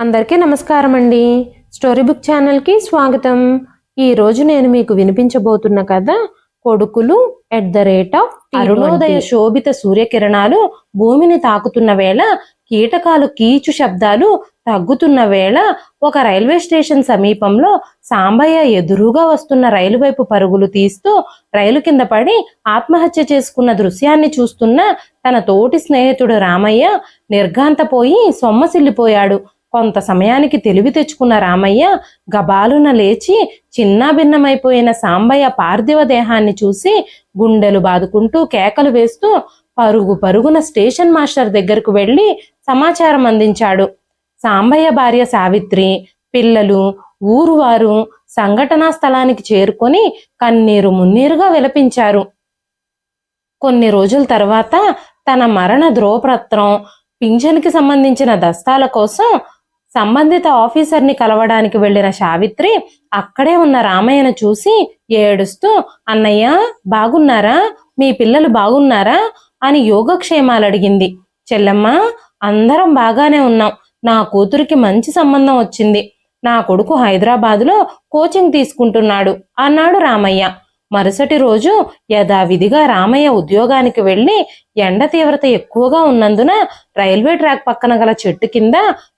అందరికీ నమస్కారం అండి స్టోరీ బుక్ ఛానల్కి స్వాగతం. ఈరోజు నేను మీకు వినిపించబోతున్న కథ కొడుకులు at the rate of Arunodaya శోభిత సూర్యకిరణాలు భూమిని తాకుతున్న వేళ కీటకాలు కీచు శబ్దాలు తగ్గుతున్న వేళ ఒక రైల్వే స్టేషన్ సమీపంలో సాంబయ్య ఎదురుగా వస్తున్న రైలు వైపు పరుగులు తీస్తూ రైలు కింద పడి ఆత్మహత్య చేసుకున్న దృశ్యాన్ని చూస్తున్న తన తోటి స్నేహితుడు రామయ్య నిర్ఘాంతపోయి సొమ్మసిల్లిపోయాడు కొంత సమయానికి తెలివి తెచ్చుకున్న రామయ్య గబాలున లేచి చిన్నాభిన్నమైపోయిన సాంబయ్య పార్థివ దేహాన్ని చూసి గుండెలు బాదుకుంటూ కేకలు వేస్తూ పరుగు పరుగున స్టేషన్ మాస్టర్ దగ్గరకు వెళ్ళి సమాచారం అందించాడు. సాంబయ్య భార్య సావిత్రి పిల్లలు ఊరువారు సంఘటనా స్థలానికి చేరుకొని కన్నీరు మున్నీరుగా విలపించారు. కొన్ని రోజుల తర్వాత తన మరణ ధ్రువపత్రం పింఛన్కి సంబంధించిన దస్తాల కోసం సంబంధిత ఆఫీసర్ని కలవడానికి వెళ్ళిన సావిత్రి అక్కడే ఉన్న రామయ్యను చూసి ఏడుస్తూ అన్నయ్య బాగున్నారా? మీ పిల్లలు బాగున్నారా? అని యోగక్షేమాలు అడిగింది. చెల్లమ్మ అందరం బాగానే ఉన్నాం. నా కూతురికి మంచి సంబంధం వచ్చింది. నా కొడుకు హైదరాబాదులో కోచింగ్ తీసుకుంటున్నాడు అన్నాడు రామయ్య. మరుసటి రోజు యథావిధిగా రామయ్య ఉద్యోగానికి వెళ్ళి ఎండ తీవ్రత ఎక్కువగా ఉన్నందున రైల్వే ట్రాక్ పక్కన గల చెట్టు కింద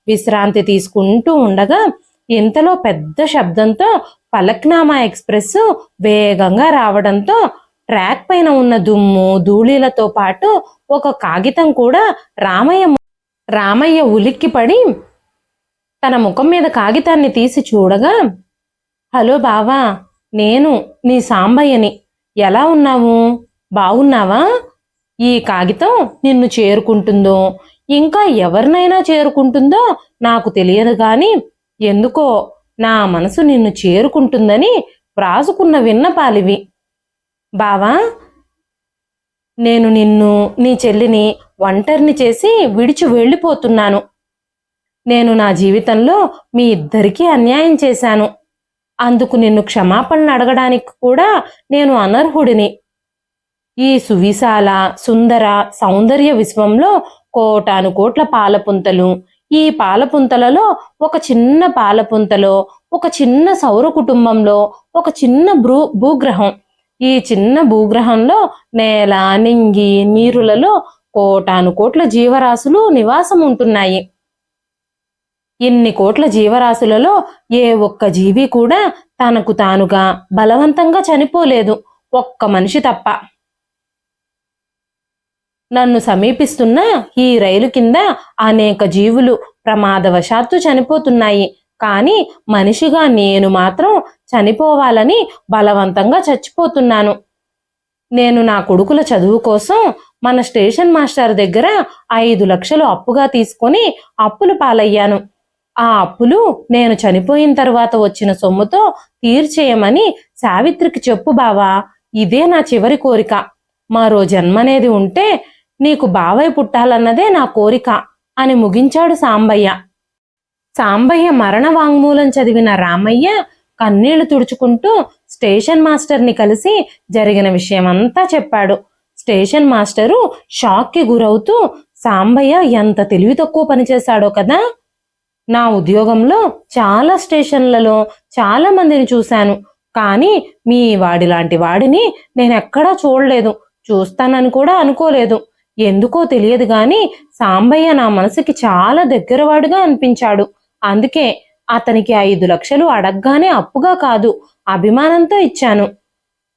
విశ్రాంతి తీసుకుంటూ ఉండగా ఇంతలో పెద్ద శబ్దంతో పలక్నామా ఎక్స్ప్రెస్ వేగంగా రావడంతో ట్రాక్ పైన ఉన్న దుమ్ము ధూళీలతో పాటు ఒక కాగితం కూడా రామయ్య రామయ్య ఉలిక్కిపడి తన ముఖం మీద కాగితాన్ని తీసి చూడగా హలో బావా నేను నీ సాంబయ్యని. ఎలా ఉన్నావు? బాగున్నావా ఈ కాగితం నిన్ను చేరుకుంటుందో ఇంకా ఎవరినైనా చేరుకుంటుందో నాకు తెలియదు కానీ ఎందుకో నా మనసు నిన్ను చేరుకుంటుందని వ్రాసుకున్న విన్నపాలివి. బావా నేను నిన్ను నీ చెల్లిని ఒంటరిని చేసి విడిచి వెళ్ళిపోతున్నాను. నేను నా జీవితంలో మీ ఇద్దరికీ అన్యాయం చేశాను. అందుకు నిన్ను క్షమాపణలు అడగడానికి కూడా నేను అనర్హుడిని. ఈ సువిశాల సుందర సౌందర్య విశ్వంలో కోటాను కోట్ల పాలపుంతలు. ఈ పాలపుంతలలో ఒక చిన్న పాలపుంతలో ఒక చిన్న సౌర కుటుంబంలో ఒక చిన్న భూ భూగ్రహం. ఈ చిన్న భూగ్రహంలో నేల నింగి నీరులలో కోటాను కోట్ల జీవరాశులు నివాసం ఉంటున్నాయి ఇన్ని కోట్ల జీవరాశులలో ఏ ఒక్క జీవి కూడా తనకు తానుగా బలవంతంగా చనిపోలేదు. ఒక్క మనిషి తప్ప. నన్ను సమీపిస్తున్న ఈ రైలు కింద అనేక జీవులు ప్రమాదవశాత్తు చనిపోతున్నాయి. కానీ మనిషిగా నేను మాత్రం చనిపోవాలని బలవంతంగా చచ్చిపోతున్నాను. నేను నా కొడుకుల చదువు కోసం మన స్టేషన్ మాస్టర్ దగ్గర ఐదు లక్షలు అప్పుగా తీసుకొని అప్పులు పాలయ్యాను. ఆ అప్పులు నేను చనిపోయిన తర్వాత వచ్చిన సొమ్ముతో తీర్చేయమని సావిత్రికి చెప్పు బావా ఇదే నా చివరి కోరిక. మరో జన్మనేది ఉంటే నీకు బావయ్య పుట్టాలన్నదే నా కోరిక అని ముగించాడు సాంబయ్య. సాంబయ్య మరణ వాంగ్మూలం చదివిన రామయ్య కన్నీళ్ళు తుడుచుకుంటూ స్టేషన్ మాస్టర్ని కలిసి జరిగిన విషయమంతా చెప్పాడు. స్టేషన్ మాస్టరు షాక్కి గురవుతూ సాంబయ్య ఎంత తెలివి తక్కువ పనిచేశాడో కదా! నా ఉద్యోగంలో చాలా స్టేషన్లలో చాలా మందిని చూశాను. కానీ మీ వాడి లాంటి వాడిని నేను ఎక్కడా చూడలేదు. చూస్తానని కూడా అనుకోలేదు. ఎందుకో తెలియదు గాని సాంబయ్య నా మనసుకి చాలా దగ్గరవాడుగా అనిపించాడు. అందుకే అతనికి ఐదు లక్షలు అడగగానే అప్పుగా కాదు అభిమానంతో ఇచ్చాను.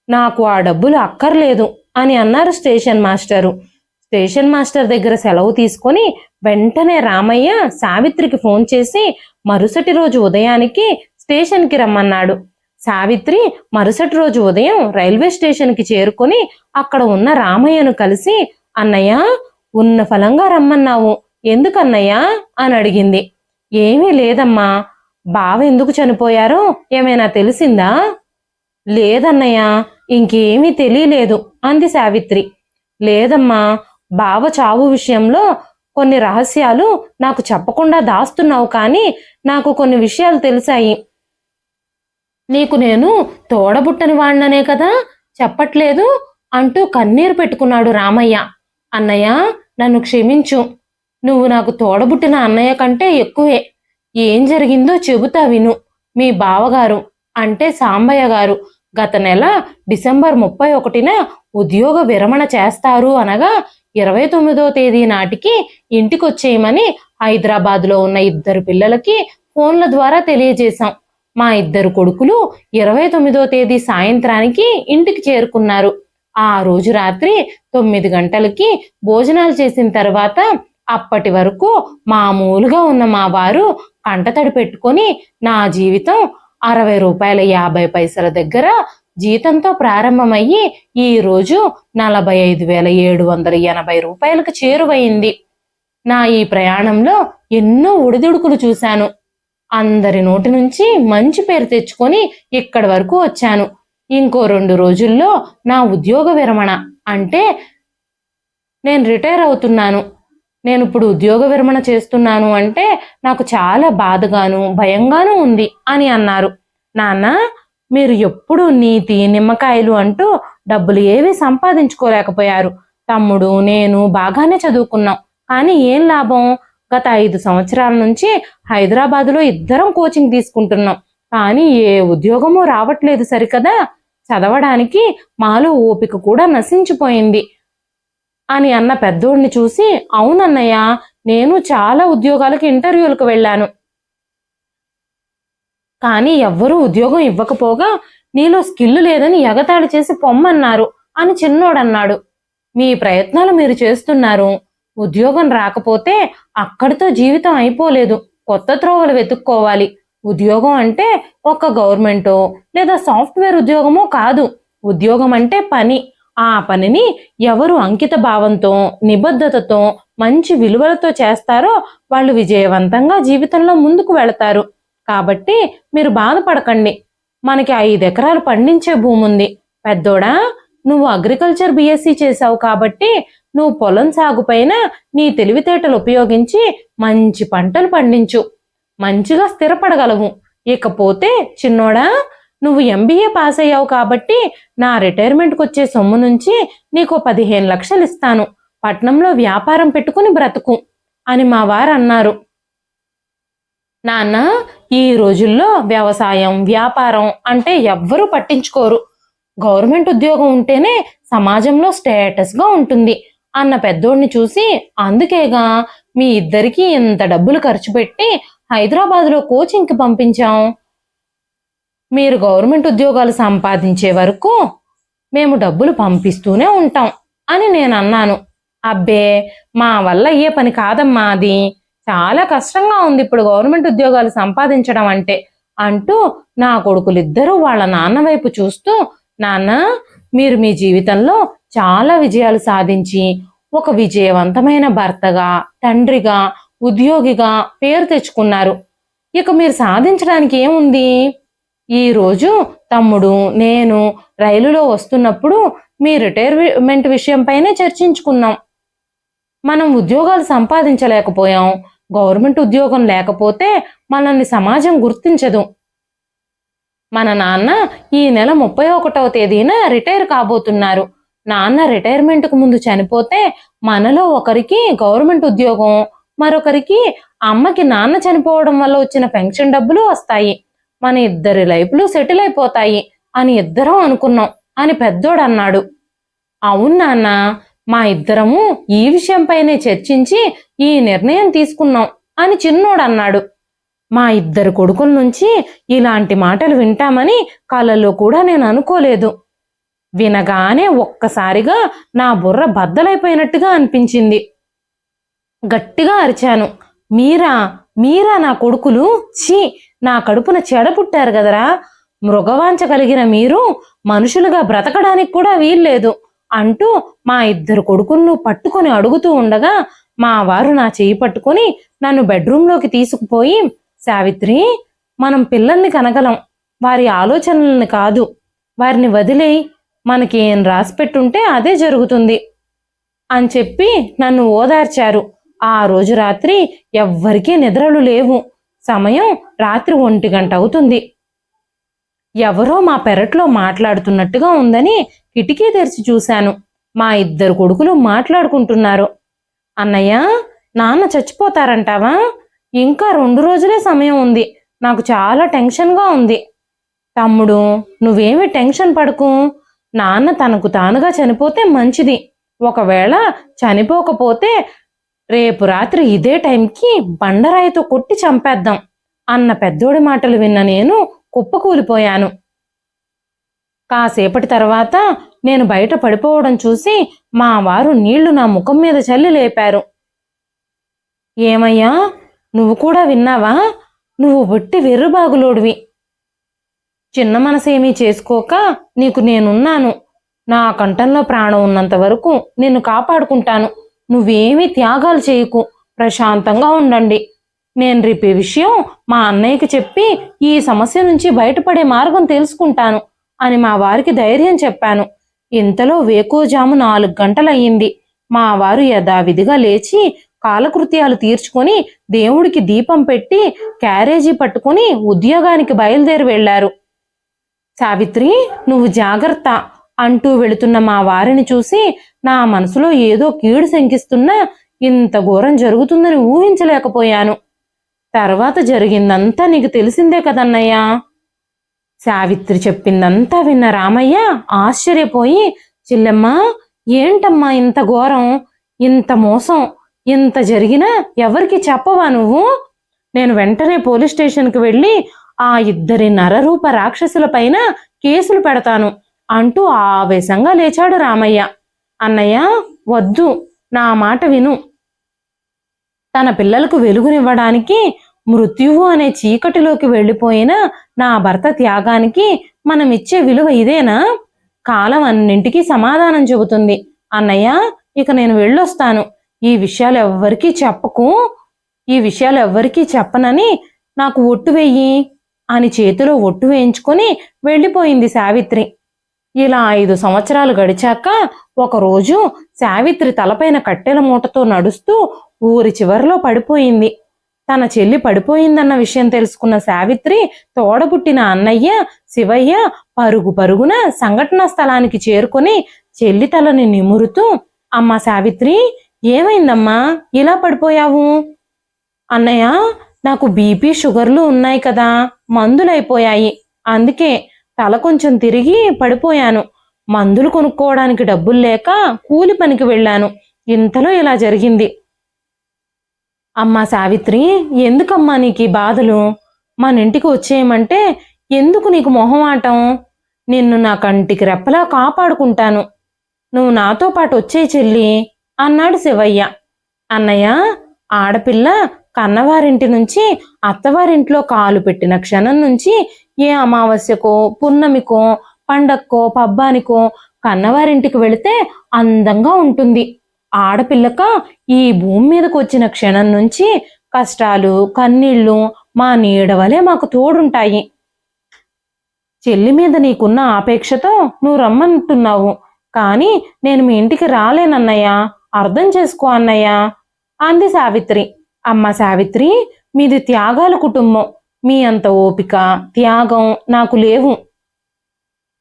నాకు ఆ డబ్బులు అక్కర్లేదు అని అన్నారు స్టేషన్ మాస్టరు. స్టేషన్ మాస్టర్ దగ్గర సెలవు తీసుకొని వెంటనే రామయ్య సావిత్రికి ఫోన్ చేసి మరుసటి రోజు ఉదయానికి స్టేషన్కి రమ్మన్నాడు. సావిత్రి మరుసటి రోజు ఉదయం రైల్వే స్టేషన్కి చేరుకొని అక్కడ ఉన్న రామయ్యను కలిసి అన్నయ్య ఉన్న ఫలంగా రమ్మన్నావు. ఎందుకన్నయ్య? అని అడిగింది. ఏమీ లేదమ్మా. బావ ఎందుకు చనిపోయారో ఏమైనా తెలిసిందా? లేదన్నయ్య ఇంకేమీ తెలియలేదు అంది సావిత్రి. లేదమ్మా బావ చావు విషయంలో కొన్ని రహస్యాలు నాకు చెప్పకుండా దాస్తున్నావు కానీ నాకు కొన్ని విషయాలు తెలిసాయి. నీకు నేను తోడబుట్టని వాణ్ణనే కదా? చెప్పట్లేదు అంటూ కన్నీరు పెట్టుకున్నాడు రామయ్య. అన్నయ్య నన్ను క్షమించు. నువ్వు నాకు తోడబుట్టిన అన్నయ్య కంటే ఎక్కువే. ఏం జరిగిందో చెబుతా విను. మీ బావగారు అంటే సాంబయ్య గారు గత నెల డిసెంబర్ ముప్పై ఒకటిన ఉద్యోగ విరమణ చేస్తారు అనగా ఇరవై తొమ్మిదో తేదీ నాటికి ఇంటికి వచ్చేయమని హైదరాబాద్లో ఉన్న ఇద్దరు పిల్లలకి ఫోన్ల ద్వారా తెలియజేశాం. మా ఇద్దరు కొడుకులు ఇరవై తొమ్మిదో తేదీ సాయంత్రానికి ఇంటికి చేరుకున్నారు. ఆ రోజు రాత్రి తొమ్మిది గంటలకి భోజనాలు చేసిన తర్వాత అప్పటి వరకు మామూలుగా ఉన్న మా వారు కంటతడి పెట్టుకొని నా జీవితం అరవై రూపాయల యాభై పైసల దగ్గర జీతంతో ప్రారంభమయ్యి ఈ రోజు నలభై ఐదు వేల ఏడు వందల ఎనభై రూపాయలకు చేరువైంది. నా ఈ ప్రయాణంలో ఎన్నో ఒడిదుడుకులు చూశాను. అందరి నోటి నుంచి మంచి పేరు తెచ్చుకొని ఇక్కడి వరకు వచ్చాను. ఇంకో రెండు రోజుల్లో నా ఉద్యోగ విరమణ అంటే నేను రిటైర్ అవుతున్నాను. నేను ఇప్పుడు ఉద్యోగ విరమణ చేస్తున్నాను అంటే నాకు చాలా బాధగాను భయంగాను ఉంది అని అన్నారు. నాన్న మీరు ఎప్పుడు నీతి నిమ్మకాయలు అంటూ డబ్బులు ఏవి సంపాదించుకోలేకపోయారు. తమ్ముడు నేను బాగానే చదువుకున్నాం. కానీ ఏం లాభం? గత ఐదు సంవత్సరాల నుంచి హైదరాబాదులో ఇద్దరం కోచింగ్ తీసుకుంటున్నాం. కానీ ఏ ఉద్యోగము రావట్లేదు సరికదా? చదవడానికి మాలో ఓపిక కూడా నశించిపోయింది. అని అన్న పెద్దోడిని చూసి అవునన్నయ్య నేను చాలా ఉద్యోగాలకు ఇంటర్వ్యూలకు వెళ్ళాను. కానీ ఎవ్వరూ ఉద్యోగం ఇవ్వకపోగా నీలో స్కిల్ లేదని ఎగతాళి చేసి పొమ్మన్నారు అని చిన్నోడన్నాడు. మీ ప్రయత్నాలు మీరు చేస్తున్నారు. ఉద్యోగం రాకపోతే అక్కడితో జీవితం అయిపోలేదు. కొత్త త్రోవలు వెతుక్కోవాలి. ఉద్యోగం అంటే ఒక గవర్నమెంటో లేదా సాఫ్ట్వేర్ ఉద్యోగమో కాదు. ఉద్యోగం అంటే పని. ఆ పనిని ఎవరు అంకిత భావంతో నిబద్ధతతో మంచి విలువలతో చేస్తారో వాళ్ళు విజయవంతంగా జీవితంలో ముందుకు వెళతారు. కాబట్టి మీరు బాధపడకండి. మనకి ఐదు ఎకరాలు పండించే భూమి ఉంది పెద్దోడా నువ్వు అగ్రికల్చర్ బీఎస్సీ చేసావు కాబట్టి నువ్వు పొలం సాగుపైన నీ తెలివితేటలు ఉపయోగించి మంచి పంటలు పండించు. మంచిగా స్థిరపడగలవు. ఇకపోతే చిన్నోడా నువ్వు ఎంబీఏ పాస్ అయ్యావు కాబట్టి నా రిటైర్మెంట్కి వచ్చే సొమ్ము నుంచి నీకు పదిహేను లక్షలు ఇస్తాను పట్నంలో వ్యాపారం పెట్టుకుని బ్రతుకు అని మా వారు అన్నారు నాన్న ఈ రోజుల్లో వ్యవసాయం వ్యాపారం అంటే ఎవ్వరూ పట్టించుకోరు. గవర్నమెంట్ ఉద్యోగం ఉంటేనే సమాజంలో స్టేటస్గా ఉంటుంది. అన్న పెద్దోడిని చూసి అందుకేగా మీ ఇద్దరికి ఇంత డబ్బులు ఖర్చు పెట్టి హైదరాబాద్లో కోచింగ్కి పంపించాం. మీరు గవర్నమెంట్ ఉద్యోగాలు సంపాదించే వరకు మేము డబ్బులు పంపిస్తూనే ఉంటాం అని నేను అన్నాను అబ్బే మా వల్ల అయ్యే పని కాదమ్మా అది. చాలా కష్టంగా ఉంది ఇప్పుడు గవర్నమెంట్ ఉద్యోగాలు సంపాదించడం అంటే అంటూ నా కొడుకులిద్దరూ వాళ్ళ నాన్న వైపు చూస్తూ నాన్న మీరు మీ జీవితంలో చాలా విజయాలు సాధించి ఒక విజయవంతమైన భర్తగా తండ్రిగా ఉద్యోగిగా పేరు తెచ్చుకున్నారు. ఇక మీరు సాధించడానికి ఏముంది? ఈ రోజు తమ్ముడు నేను రైలులో వస్తున్నప్పుడు మీ రిటైర్మెంట్ విషయంపైనే చర్చించుకున్నాం. మనం ఉద్యోగాలు సంపాదించలేకపోయాం. గవర్నమెంట్ ఉద్యోగం లేకపోతే మనల్ని సమాజం గుర్తించదు. మన నాన్న ఈ నెల ముప్పై ఒకటవ తేదీన రిటైర్ కాబోతున్నారు. నాన్న రిటైర్మెంట్కు ముందు చనిపోతే మనలో ఒకరికి గవర్నమెంట్ ఉద్యోగం మరొకరికి అమ్మకి నాన్న చనిపోవడం వల్ల వచ్చిన పెన్షన్ డబ్బులు వస్తాయి. మన ఇద్దరి లైఫ్లు సెటిల్ అయిపోతాయి అని ఇద్దరం అనుకున్నాం అని పెద్దోడు అన్నాడు. అవును నాన్న మా ఇద్దరము ఈ విషయంపైనే చర్చించి ఈ నిర్ణయం తీసుకున్నాం అని చిన్నోడు అన్నాడు మా ఇద్దరు కొడుకుల నుంచి ఇలాంటి మాటలు వింటామని కలలో కూడా నేను అనుకోలేదు. వినగానే ఒక్కసారిగా నా బుర్ర బద్దలైపోయినట్టుగా అనిపించింది. గట్టిగా అరిచాను. మీరా మీరా నా కొడుకులు? ఛీ నా కడుపున చెడ పుట్టారు కదరా. మృగవాంచ కలిగిన మీరు మనుషులుగా బ్రతకడానికి కూడా వీల్లేదు అంటూ మా ఇద్దరు కొడుకులను పట్టుకొని అడుగుతూ ఉండగా మా వారు నా చేయి పట్టుకొని నన్ను బెడ్రూంలోకి తీసుకుపోయి సావిత్రి మనం పిల్లల్ని కనగలం. వారి ఆలోచనల్ని కాదు. వారిని వదిలేయి. మనకి ఏం రాసి పెట్టుంటే అదే జరుగుతుంది అని చెప్పి నన్ను ఓదార్చారు. ఆ రోజు రాత్రి ఎవ్వరికీ నిద్రలు లేవు. సమయం రాత్రి ఒంటి గంట అవుతుంది. ఎవరో మా పెరట్లో మాట్లాడుతున్నట్టుగా ఉందని కిటికీ తెరిచి చూశాను. మా ఇద్దరు కొడుకులు మాట్లాడుకుంటున్నారు. అన్నయ్య నాన్న చచ్చిపోతారంటావా? ఇంకా రెండు రోజులే సమయం ఉంది. నాకు చాలా టెన్షన్గా ఉంది. తమ్ముడు నువ్వేమి టెన్షన్ పడకు. నాన్న తనకు తానుగా చనిపోతే మంచిది. ఒకవేళ చనిపోకపోతే రేపు రాత్రి ఇదే టైంకి బండరాయితో కొట్టి చంపేద్దాం అన్న పెద్దోడి మాటలు విన్న నేను కుప్పకూలిపోయాను. కాసేపటి తర్వాత నేను బయట పడిపోవడం చూసి మా వారు నీళ్ళు నా ముఖం మీద చల్లి లేపారు. ఏమయ్యా నువ్వు కూడా విన్నావా? నువ్వు ఒట్టి వెర్రుబాగులోడివి. చిన్న మనసేమీ చేసుకోక నీకు నేనున్నాను. నా కంఠంలో ప్రాణం ఉన్నంత వరకు నిన్ను కాపాడుకుంటాను. నువ్వేమీ త్యాగాలు చేయకు. ప్రశాంతంగా ఉండండి. నేను రేపు ఈ విషయం మా అన్నయ్యకి చెప్పి ఈ సమస్య నుంచి బయటపడే మార్గం తెలుసుకుంటాను అని మా వారికి ధైర్యం చెప్పాను. ఇంతలో వేకోజాము నాలుగు గంటలయ్యింది. మా వారు యథావిధిగా లేచి కాలకృత్యాలు తీర్చుకొని దేవుడికి దీపం పెట్టి క్యారేజీ పట్టుకొని ఉద్యోగానికి బయలుదేరి వెళ్ళారు సావిత్రి నువ్వు జాగ్రత్త అంటూ వెళుతున్న మా వారిని చూసి నా మనసులో ఏదో కీడు శంకిస్తున్నా ఇంత ఘోరం జరుగుతుందని ఊహించలేకపోయాను. తర్వాత జరిగిందంతా నీకు తెలిసిందే కదన్నయ్యా? సావిత్రి చెప్పిందంతా విన్న రామయ్య ఆశ్చర్యపోయి చెల్లెమ్మా ఏంటమ్మా ఇంత ఘోరం? ఇంత మోసం? ఇంత జరిగినా ఎవరికి చెప్పవా నువ్వు? నేను వెంటనే పోలీస్ స్టేషన్కి వెళ్ళి ఆ ఇద్దరి నరరూప రాక్షసుల పైన కేసులు పెడతాను అంటూ ఆవేశంగా లేచాడు రామయ్య. అన్నయ్య వద్దు నా మాట విను. తన పిల్లలకు వెలుగునివ్వడానికి మృత్యువు అనే చీకటిలోకి వెళ్ళిపోయిన నా భర్త త్యాగానికి మనం ఇచ్చే విలువ ఇదేనా? కాలం అన్నింటికీ సమాధానం చెబుతుంది. అన్నయ్య ఇక నేను వెళ్ళొస్తాను. ఈ విషయాలు ఎవ్వరికీ చెప్పకు. ఈ విషయాలు ఎవ్వరికీ చెప్పనని నాకు ఒట్టు వెయ్యి అని చేతిలో ఒట్టు వేయించుకొని వెళ్ళిపోయింది సావిత్రి. ఇలా ఐదు సంవత్సరాలు గడిచాక ఒకరోజు సావిత్రి తలపైన కట్టెల మూటతో నడుస్తూ ఊరి చివరిలో పడిపోయింది. తన చెల్లి పడిపోయిందన్న విషయం తెలుసుకున్న సావిత్రి తోడబుట్టిన అన్నయ్య శివయ్య పరుగు పరుగున సంఘటన స్థలానికి చేరుకొని చెల్లి తలని నిమురుతూ అమ్మా సావిత్రి ఏమైందమ్మా? ఇలా పడిపోయావు? అన్నయ్య నాకు బీపీ షుగర్లు ఉన్నాయి కదా మందులైపోయాయి. అందుకే తల కొంచెం తిరిగి పడిపోయాను. మందులు కొనుక్కోవడానికి డబ్బులు లేక కూలి పనికి వెళ్ళాను. ఇంతలో ఇలా జరిగింది. అమ్మా సావిత్రి ఎందుకమ్మా నీకు ఈ బాధలు? మన ఇంటికి వచ్చేయమంటే ఎందుకు నీకు మొహమాటం నిన్ను నా కంటికి రెప్పలా కాపాడుకుంటాను. నువ్వు నాతో పాటు వచ్చే చెల్లి అన్నాడు శివయ్య. అన్నయ్య ఆడపిల్ల కన్నవారింటి నుంచి అత్తవారింట్లో కాలు పెట్టిన క్షణం నుంచి ఏ అమావాస్యకో పున్నమికో పండక్కో పబ్బానికో కన్నవారింటికి వెళితే అందంగా ఉంటుంది. ఆడపిల్లక ఈ భూమి మీదకి వచ్చిన క్షణం నుంచి కష్టాలు కన్నీళ్ళు మా నీడవలే మాకు తోడుంటాయి. చెల్లి మీద నీకున్న ఆపేక్షతో నువ్వు రమ్మంటున్నావు. కానీ నేను మీ ఇంటికి రాలేనన్నయ్య. అర్థం చేసుకో అన్నయ్య అంది సావిత్రి. అమ్మ సావిత్రి మీది త్యాగాల కుటుంబం. మీ అంత ఓపిక త్యాగం నాకు లేవు.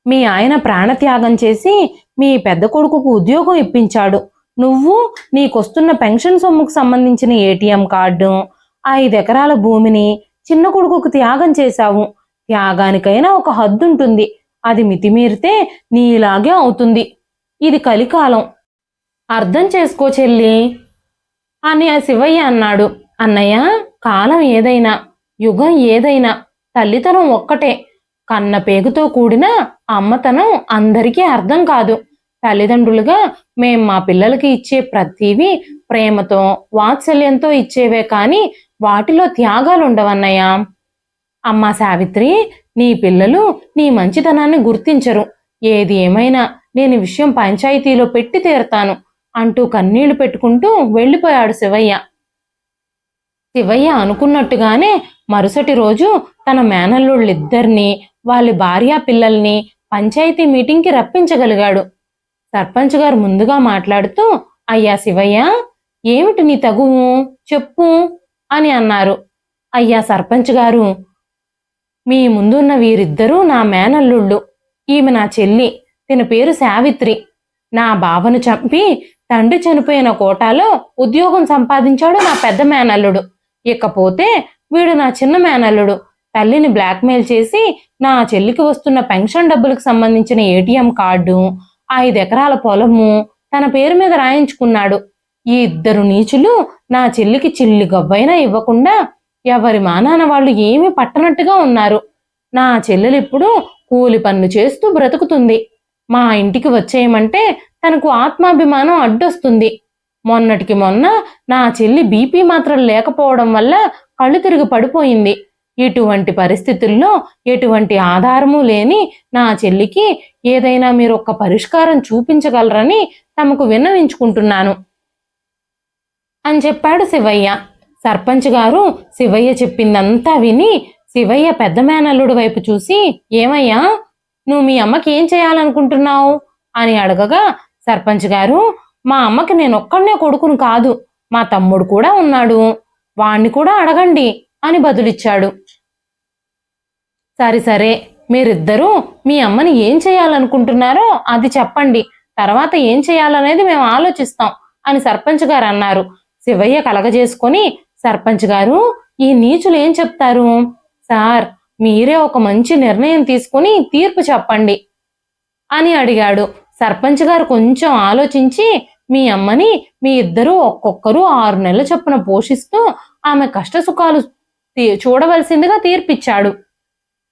మీ ఆయన ప్రాణత్యాగం చేసి మీ పెద్ద కొడుకుకు ఉద్యోగం ఇప్పించాడు. నువ్వు నీకొస్తున్న పెన్షన్ సొమ్ముకు సంబంధించిన ఏటీఎం కార్డు ఐదు ఎకరాల భూమిని చిన్న కొడుకుకు త్యాగం చేశావు. త్యాగానికైనా ఒక హద్దు ఉంటుంది అది మితిమీరితే నీలాగే అవుతుంది. ఇది కలికాలం. అర్థం చేసుకో చెల్లి. అని ఆ శివయ్య అన్నాడు. అన్నయ్య కాలం ఏదైనా యుగం ఏదైనా తల్లితనం ఒక్కటే. కన్న పేగుతో కూడిన అమ్మతనం అందరికీ అర్థం కాదు. తల్లిదండ్రులుగా మేము మా పిల్లలకి ఇచ్చే ప్రతివి ప్రేమతో వాత్సల్యంతో ఇచ్చేవే కానీ వాటిలో త్యాగాలు ఉండవన్నయ్య. అమ్మా సావిత్రి నీ పిల్లలు నీ మంచితనాన్ని గుర్తించరు. ఏది ఏమైనా నేను విషయం పంచాయతీలో పెట్టి తీరతాను అంటూ కన్నీళ్ళు పెట్టుకుంటూ వెళ్ళిపోయాడు శివయ్య. శివయ్య అనుకున్నట్టుగానే మరుసటి రోజు తన మేనల్లుళ్ళిద్దరినీ వాళ్ళ భార్యా పిల్లల్ని పంచాయతీ మీటింగ్కి రప్పించగలిగాడు. సర్పంచ్ గారు ముందుగా మాట్లాడుతూ అయ్యా శివయ్య ఏమిటి నీ తగువు చెప్పు అని అన్నారు. అయ్యా సర్పంచ్ గారు మీ ముందున్న వీరిద్దరూ నా మేనల్లుళ్ళు. ఈమె నా చెల్లి. తిన పేరు సావిత్రి. నా బావను చంపి తండ్రి చనిపోయిన కోటాలో ఉద్యోగం సంపాదించాడు నా పెద్ద మేనల్లుడు. ఇకపోతే వీడు నా చిన్న మేనల్లుడు. తల్లిని బ్లాక్మెయిల్ చేసి నా చెల్లికి వస్తున్న పెన్షన్ డబ్బులకు సంబంధించిన ఏటీఎం కార్డు ఐదు ఎకరాల పొలము తన పేరు మీద రాయించుకున్నాడు. ఈ ఇద్దరు నీచులు నా చెల్లికి చిల్లి గవ్వైనా ఇవ్వకుండా ఎవరి మానాన వాళ్ళు ఏమీ పట్టనట్టుగా ఉన్నారు. నా చెల్లెలు ఇప్పుడు కూలి పనులు చేస్తూ బ్రతుకుతుంది. మా ఇంటికి వచ్చేయమంటే తనకు ఆత్మాభిమానం అడ్డొస్తుంది. మొన్నటికి మొన్న నా చెల్లి బీపీ మాత్రం లేకపోవడం వల్ల కళ్ళు తిరిగి పడిపోయింది. ఇటువంటి పరిస్థితుల్లో ఎటువంటి ఆధారము లేని నా చెల్లికి ఏదైనా మీరు ఒక్క పరిష్కారం చూపించగలరని తమకు విన్నవించుకుంటున్నాను. అని చెప్పాడు శివయ్య. సర్పంచ్ గారు శివయ్య చెప్పిందంతా విని శివయ్య పెద్ద మేనల్లుడి వైపు చూసి ఏమయ్యా నువ్వు మీ అమ్మకి ఏం చేయాలనుకుంటున్నావు? అని అడగగా సర్పంచ్ గారు మా అమ్మకి నేను ఒక్కడనే కొడుకును కాదు మా తమ్ముడు కూడా ఉన్నాడు. వాణ్ణి కూడా అడగండి అని బదులిచ్చాడు. సరే సరే మీరిద్దరూ మీ అమ్మని ఏం చేయాలనుకుంటున్నారో అది చెప్పండి. తర్వాత ఏం చేయాలనేది మేము ఆలోచిస్తాం అని సర్పంచ్ గారు అన్నారు. శివయ్య కలగజేసుకొని సర్పంచ్ గారు ఈ నీచులు ఏం చెప్తారు? సార్ మీరే ఒక మంచి నిర్ణయం తీసుకుని తీర్పు చెప్పండి అని అడిగాడు. సర్పంచ్ గారు కొంచెం ఆలోచించి మీ అమ్మని మీ ఇద్దరూ ఒక్కొక్కరు ఆరు నెలల చొప్పున పోషిస్తూ ఆమె కష్ట సుఖాలు తీ- చూడవలసిందిగా తీర్పిచ్చాడు.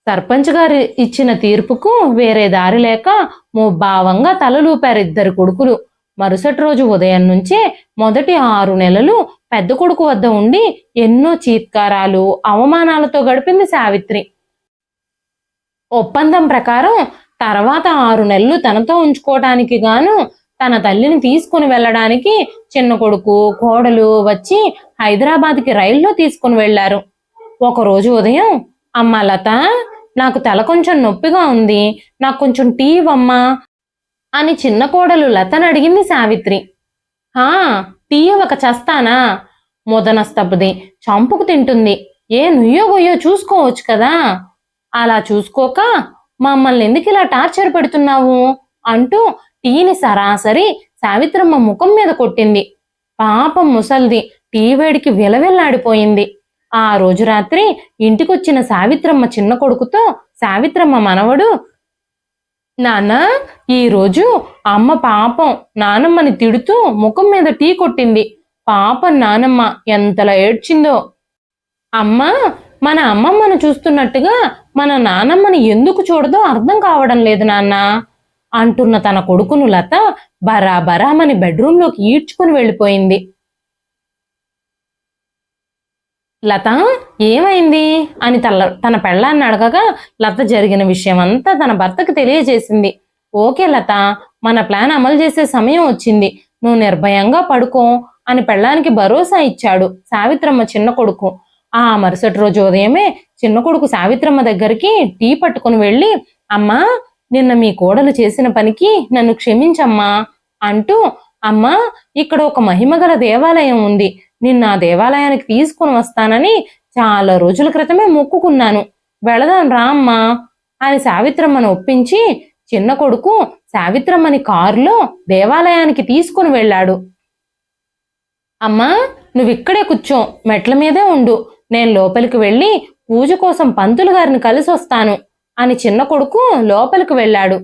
సర్పంచ్ గారు ఇచ్చిన తీర్పుకు వేరే దారి లేక ముభావంగా తలలూపారు ఇద్దరు కొడుకులు. మరుసటి రోజు ఉదయం నుంచే మొదటి ఆరు నెలలు పెద్ద కొడుకు వద్ద ఉండి ఎన్నో చీత్కారాలు అవమానాలతో గడిపింది సావిత్రి. ఒప్పందం ప్రకారం తర్వాత ఆరు నెలలు తనతో ఉంచుకోవటానికి గాను తన తల్లిని తీసుకుని వెళ్ళడానికి చిన్న కొడుకు కోడలు వచ్చి హైదరాబాద్కి రైల్లో తీసుకుని వెళ్ళారు ఒక రోజు ఉదయం అమ్మ లత నాకు తల కొంచెం నొప్పిగా ఉంది. నాకు కొంచెం టీ ఇవ్వమ్మా అని చిన్న కోడలు లతను అడిగింది సావిత్రి. హా టీ ఒక చస్తానా? మొదనస్తపది చంపుకు తింటుంది. ఏ నుయ్యో గొయ్యో చూసుకోవచ్చు కదా. అలా చూసుకోక మమ్మల్ని ఎందుకు ఇలా టార్చర్ పెడుతున్నావు? అంటూ టీని సరాసరి సావిత్రమ్మ ముఖం మీద కొట్టింది. పాపం ముసల్ది టీ వేడికి విలవిల్లాడిపోయింది. ఆ రోజు రాత్రి ఇంటికొచ్చిన సావిత్రమ్మ చిన్న కొడుకుతో సావిత్రమ్మ మనవడు నాన్న ఈ రోజు అమ్మ పాపం నానమ్మని తిడుతూ ముఖం మీద టీ కొట్టింది. పాపం నానమ్మ ఎంతలా ఏడ్చిందో. అమ్మ మన అమ్మమ్మను చూస్తున్నట్టుగా మన నానమ్మని ఎందుకు చూడదో అర్థం కావడం లేదు నాన్న అంటున్న తన కొడుకును లత బరాబరామని బెడ్రూంలోకి ఈడ్చుకుని వెళ్ళిపోయింది. లత ఏమైంది? అని తల్ల తన పెళ్ళాన్ని అడగగా లత జరిగిన విషయం అంతా తన భర్తకు తెలియజేసింది. ఓకే లత మన ప్లాన్ అమలు చేసే సమయం వచ్చింది. నువ్వు నిర్భయంగా పడుకో అని పెళ్ళానికి భరోసా ఇచ్చాడు సావిత్రమ్మ చిన్న కొడుకు. ఆ మరుసటి రోజు ఉదయమే చిన్న కొడుకు సావిత్రమ్మ దగ్గరికి టీ పట్టుకుని వెళ్ళి అమ్మా నిన్న మీ కోడలు చేసిన పనికి నన్ను క్షమించమ్మా అంటూ అమ్మా ఇక్కడ ఒక మహిమగల దేవాలయం ఉంది. నిన్న ఆ దేవాలయానికి తీసుకుని వస్తానని చాలా రోజుల క్రితమే మొక్కుకున్నాను. వెళదాం రా అమ్మా అని సావిత్రమ్మను ఒప్పించి చిన్న కొడుకు సావిత్రమ్మని కారులో దేవాలయానికి తీసుకుని వెళ్ళాడు. అమ్మా నువ్విక్కడే కూర్చో మెట్ల మీదే ఉండు. నేను లోపలికి వెళ్ళి పూజ కోసం పంతులు గారిని కలిసి వస్తాను అని చిన్న కొడుకు లోపలికి వెళ్ళాడు.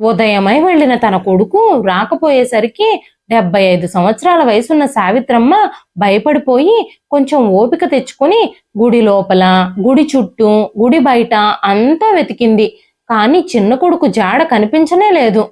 ఉదయమై వెళ్ళిన తన కొడుకు రాకపోయేసరికి డెబ్బై ఐదు సంవత్సరాల వయసున్న సావిత్రమ్మ భయపడిపోయి కొంచెం ఓపిక తెచ్చుకొని గుడి లోపల గుడి చుట్టూ గుడి బయట అంతా వెతికింది. కానీ చిన్న కొడుకు జాడ కనిపించనే లేదు.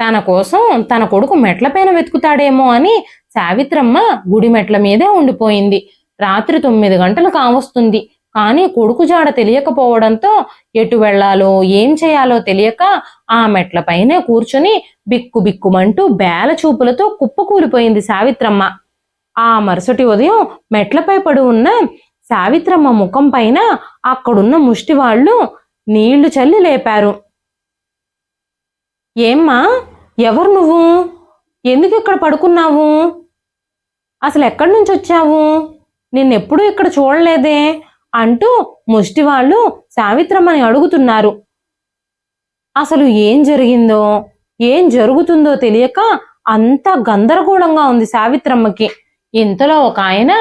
తన కోసం తన కొడుకు మెట్లపైన వెతుకుతాడేమో అని సావిత్రమ్మ గుడి మెట్ల మీదే ఉండిపోయింది. రాత్రి తొమ్మిది గంటలు కావస్తుంది కానీ కొడుకు జాడ తెలియకపోవడంతో ఎటు వెళ్ళాలో ఏం చేయాలో తెలియక ఆ మెట్లపైనే కూర్చుని బిక్కు బిక్కుమంటూ బేల చూపులతో కుప్పకూలిపోయింది సావిత్రమ్మ. ఆ మరుసటి ఉదయం మెట్లపై పడి ఉన్న సావిత్రమ్మ ముఖం పైన అక్కడున్న ముష్టివాళ్ళు నీళ్ళు చల్లి లేపారు. ఏమ్మా ఎవరు నువ్వు? ఎందుకు ఇక్కడ పడుకున్నావు? అసలు ఎక్కడి నుంచి వచ్చావు? నిన్నెప్పుడూ ఇక్కడ చూడలేదే? అంటూ ముష్టివాళ్ళు సావిత్రమ్మని అడుగుతున్నారు. అసలు ఏం జరిగిందో ఏం జరుగుతుందో తెలియక అంత గందరగోళంగా ఉంది సావిత్రమ్మకి. ఇంతలో ఒక ఆయన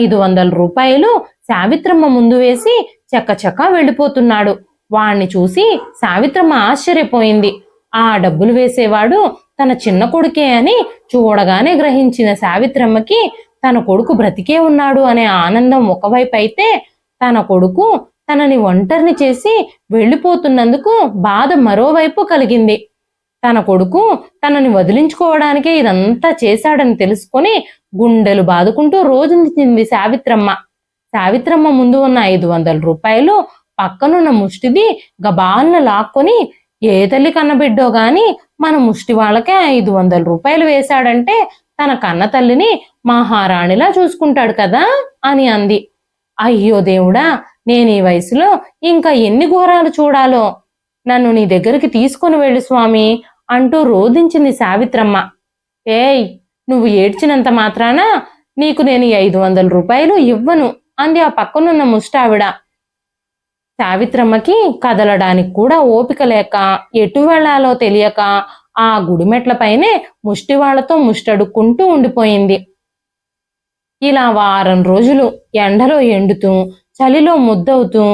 ఐదు వందల రూపాయలు సావిత్రమ్మ ముందు వేసి చక్కచక్క వెళ్ళిపోతున్నాడు. వాణ్ణి చూసి సావిత్రమ్మ ఆశ్చర్యపోయింది. ఆ డబ్బులు వేసేవాడు తన చిన్న కొడుకే అని చూడగానే గ్రహించిన సావిత్రమ్మకి తన కొడుకు బ్రతికే ఉన్నాడు అనే ఆనందం ఒకవైపు అయితే తన కొడుకు తనని ఒంటరిని చేసి వెళ్ళిపోతున్నందుకు బాధ మరోవైపు కలిగింది. తన కొడుకు తనని వదిలించుకోవడానికే ఇదంతా చేశాడని తెలుసుకొని గుండెలు బాదుకుంటూ రోజునిచ్చింది సావిత్రమ్మ. సావిత్రమ్మ ముందు ఉన్న ఐదు వందల రూపాయలు పక్కనున్న ముష్టిది గబాలన లాక్కొని ఏ తల్లి కన్నబిడ్డో గాని మన ముష్టి వాళ్ళకే ఐదు వందల రూపాయలు వేశాడంటే తన కన్న తల్లిని మహారాణిలా చూసుకుంటాడు కదా అని అంది. అయ్యో దేవుడా నేను ఈ వయసులో ఇంకా ఎన్ని ఘోరాలు చూడాలో? నన్ను నీ దగ్గరికి తీసుకొని వెళ్ళు స్వామి అంటూ రోధించింది సావిత్రమ్మ. ఏయ్ నువ్వు ఏడ్చినంత మాత్రాన నీకు నేను ఐదు వందల రూపాయలు ఇవ్వను అంది ఆ పక్కనున్న ముష్టావిడ. సావిత్రమ్మకి కదలడానికి కూడా ఓపిక లేక ఎటు వెళ్ళాలో తెలియక ఆ గుడిమెట్లపైనే ముష్టి వాళ్ళతో ముష్టడుక్కుంటూ ఉండిపోయింది. ఇలా వారం రోజులు ఎండలో ఎండుతూ చలిలో ముద్దవుతూ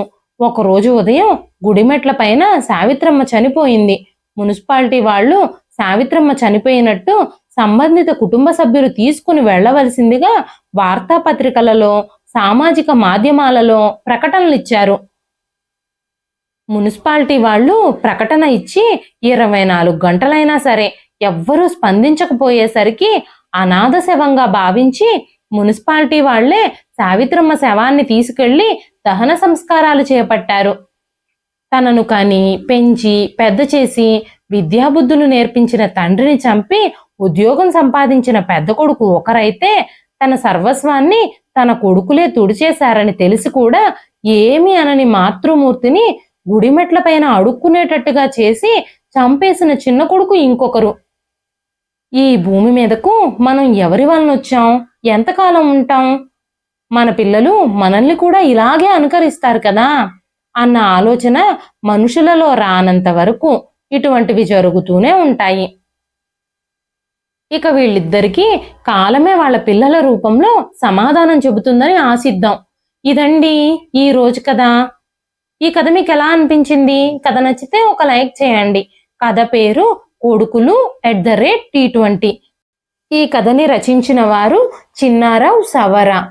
ఒకరోజు ఉదయం గుడిమెట్ల పైన సావిత్రమ్మ చనిపోయింది. మున్సిపాలిటీ వాళ్ళు సావిత్రమ్మ చనిపోయినట్టు సంబంధిత కుటుంబ సభ్యులు తీసుకుని వెళ్ళవలసిందిగా వార్తాపత్రికలలో సామాజిక మాధ్యమాలలో ప్రకటనలు ఇచ్చారు మున్సిపాలిటీ వాళ్ళు ప్రకటన ఇచ్చి ఇరవై నాలుగు గంటలైనా సరే ఎవ్వరూ స్పందించకపోయేసరికి అనాథ శవంగా భావించి మున్సిపాలిటీ వాళ్ళే సావిత్రమ్మ శవాన్ని తీసుకెళ్ళి దహన సంస్కారాలు చేపట్టారు. తనను కని పెంచి పెద్ద చేసి విద్యాబుద్ధులు నేర్పించిన తండ్రిని చంపి ఉద్యోగం సంపాదించిన పెద్ద కొడుకు ఒకరైతే తన సర్వస్వాన్ని తన కొడుకులే తుడిచేశారని తెలిసి కూడా ఏమి అనని మాతృమూర్తిని గుడిమెట్ల పైన అడుక్కునేటట్టుగా చేసి చంపేసిన చిన్న కొడుకు ఇంకొకరు. ఈ భూమి మీదకు మనం ఎవరి వలన వచ్చాం ఎంతకాలం ఉంటాం? మన పిల్లలు మనల్ని కూడా ఇలాగే అనుకరిస్తారు కదా? అన్న ఆలోచన మనుషులలో రానంత వరకు ఇటువంటివి జరుగుతూనే ఉంటాయి. ఇక వీళ్ళిద్దరికీ కాలమే వాళ్ళ పిల్లల రూపంలో సమాధానం చెబుతుందని ఆశిద్దాం. ఇదండి ఈ రోజు కదా ఈ కథ మీకు ఎలా అనిపించింది? కథ నచ్చితే ఒక లైక్ చేయండి. కథ పేరు కొడుకులు at the rate T twenty. ఈ కథని రచించిన వారు చిన్నారావు సవర.